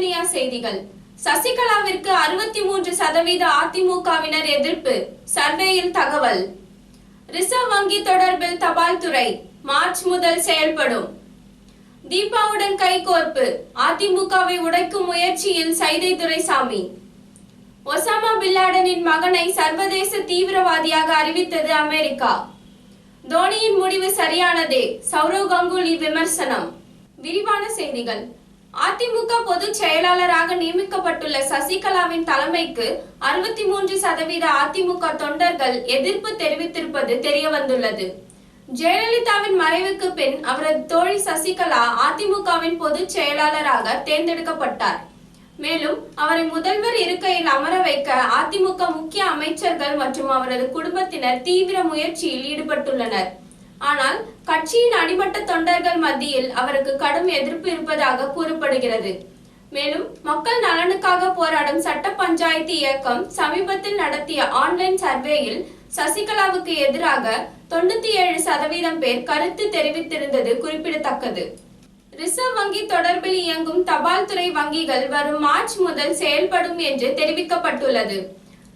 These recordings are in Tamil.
வெப்துனியா செய்திகள். சசிகலாவிற்கு அறுபத்தி மூன்று சதவீத அதிமுகவினர் எதிர்ப்பு. சர்வேயில் தகவல். ரிசர்வ் வங்கி தொடர்பில் தபால் துறை. மார்ச் முதல் செயல்படும். தீபாவுடன் கைகோர்ப்பு அதிமுகவை உடைக்கும் முயற்சியில் சைதை துரைசாமி. ஒசாமா பில்லாடனின் மகனை சர்வதேச தீவிரவாதியாக அறிவித்தது அமெரிக்கா. தோனியின் முடிவு சரியானதே. சௌரவ் கங்குலி விமர்சனம். விரிவான செய்திகள். அதிமுக பொதுச் செயலாளராக நியமிக்கப்பட்டுள்ள சசிகலாவின் தலைமைக்கு அறுபத்தி மூன்று சதவீத அதிமுக தொண்டர்கள் எதிர்ப்பு தெரிவித்திருப்பது தெரிய வந்துள்ளது ஜெயலலிதாவின் மறைவுக்கு பின் அவரது தோழி சசிகலா அதிமுகவின் பொதுச் செயலாளராக தேர்ந்தெடுக்கப்பட்டார். மேலும் அவரை முதல்வர் இருக்கையில் அமர வைக்க அதிமுக முக்கிய அமைச்சர்கள் மற்றும் அவரது குடும்பத்தினர் தீவிர முயற்சியில் ஈடுபட்டுள்ளனர். ஆனால் கட்சியின் அடிமட்ட தொண்டர்கள் மத்தியில் அவருக்கு கடும் எதிர்ப்பு இருப்பதாக கூறப்படுகிறது. மேலும் மக்கள் நலனுக்காக போராடும் சட்ட பஞ்சாயத்து இயக்கம் சமீபத்தில் நடத்திய ஆன்லைன் சர்வேயில் சசிகலாவுக்கு எதிராக தொண்ணூத்தி ஏழு சதவீதம் பேர் கருத்து தெரிவித்திருந்தது குறிப்பிடத்தக்கது. ரிசர்வ் வங்கி தொடர்பில் இயங்கும் தபால் துறை வங்கிகள் வரும் மார்ச் முதல் செயல்படும் என்று தெரிவிக்கப்பட்டுள்ளது.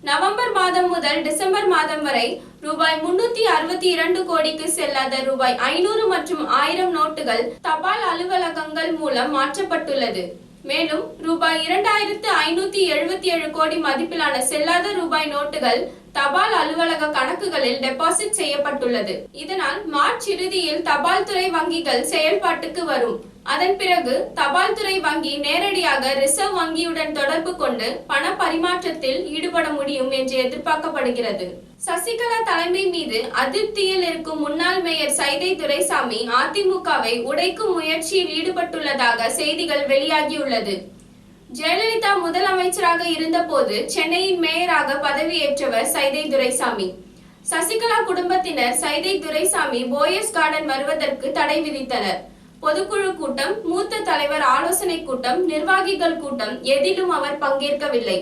நவம்பர் மாதம் முதல் டிசம்பர் மாதம் வரை ரூபாய் முன்னூத்தி அறுபத்தி இரண்டு கோடிக்கு செல்லாத ரூபாய் ஐநூறு மற்றும் ஆயிரம் நோட்டுகள் தபால் அலுவலகங்கள் மூலம் மாற்றப்பட்டுள்ளது. மேலும் ரூபாய் இரண்டாயிரத்து ஐநூத்தி எழுபத்தி ஏழு கோடி மதிப்பிலான செல்லாத ரூபாய் நோட்டுகள் தபால் அலுவலக கணக்குகளில் டெபாசிட் செய்யப்பட்டுள்ளது. இதனால் மார்ச் இறுதியில் தபால் துறை வங்கிகள் செயல்பாட்டுக்கு வரும். அதன் பிறகு தபால் துறை வங்கி நேரடியாக ரிசர்வ் வங்கியுடன் தொடர்பு கொண்டு பண பரிமாற்றத்தில் ஈடுபட முடியும் என்று எதிர்பார்க்கப்படுகிறது. சசிகலா தலைமை மீது அதிருப்தியில் இருக்கும் முன்னாள் மேயர் சைதை துரைசாமி அதிமுகவை உடைக்கும் முயற்சியில் ஈடுபட்டுள்ளதாக செய்திகள் வெளியாகியுள்ளது. ஜெயலலிதா முதலமைச்சராக இருந்தபோது சென்னையின் மேயராக பதவியேற்றவர் சைதை துரைசாமி. சசிகலா குடும்பத்தினர் சைதை துரைசாமி போயஸ் கார்டன் வருவதற்கு தடை விதித்தனர். பொதுக்குழு கூட்டம் மூத்த தலைவர் ஆலோசனை கூட்டம் நிர்வாகிகள் கூட்டம் எதிலும் அவர் பங்கேற்கவில்லை.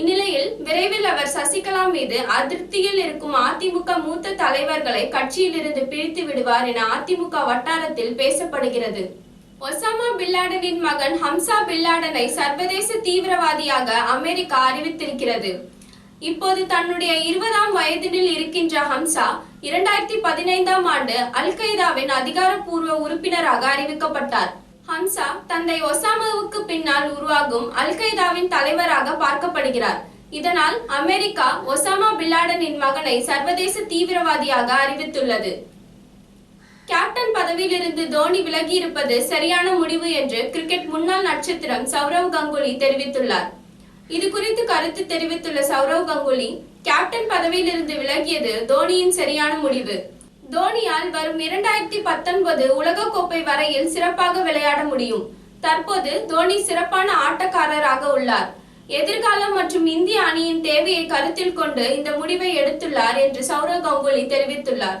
இந்நிலையில் விரைவில் அவர் சசிகலா மீது அதிருப்தியில் இருக்கும் அதிமுக மூத்த தலைவர்களை கட்சியிலிருந்து பிரித்து விடுவார் என அதிமுக வட்டாரத்தில் பேசப்படுகிறது. ஒசாமா பில்லாடனின் மகன் ஹம்சா பில்லாடனை சர்வதேச தீவிரவாதியாக அமெரிக்கா அறிவித்திருக்கிறது. இப்போது தன்னுடைய இருபதாம் வயதினில் இருக்கின்ற ஹம்சா இரண்டாயிரத்தி பதினைந்தாம் ஆண்டு அல் qaedaவின் அதிகாரப்பூர்வ உறுப்பினராக அறிவிக்கப்பட்டார். ஹம்சா தந்தை ஒசாமாவுக்கு பின்னால் உருவாகும் அல் தலைவராக பார்க்கப்படுகிறார். இதனால் அமெரிக்கா ஒசாமா பில்லாடனின் மகனை சர்வதேச தீவிரவாதியாக அறிவித்துள்ளது. கேப்டன் பதவியிலிருந்து தோனி விலகி இருப்பது சரியான முடிவு என்று கிரிக்கெட் முன்னாள் நட்சத்திரம் சௌரவ் கங்குலி தெரிவித்துள்ளார். இது குறித்து கருத்து தெரிவித்துள்ள சௌரவ் கங்குலி கேப்டன் பதவியிலிருந்து விலகியது தோனியின் சரியான முடிவு. தோனியால் வரும் இரண்டாயிரத்தி பத்தொன்பது உலகக்கோப்பை வரையில் சிறப்பாக விளையாட முடியும். தற்போது தோனி சிறப்பான ஆட்டக்காரராக உள்ளார். எதிர்காலம் மற்றும் இந்திய அணியின் தேவையை கருத்தில் கொண்டு இந்த முடிவை எடுத்துள்ளார் என்று சௌரவ் கங்குலி தெரிவித்துள்ளார்.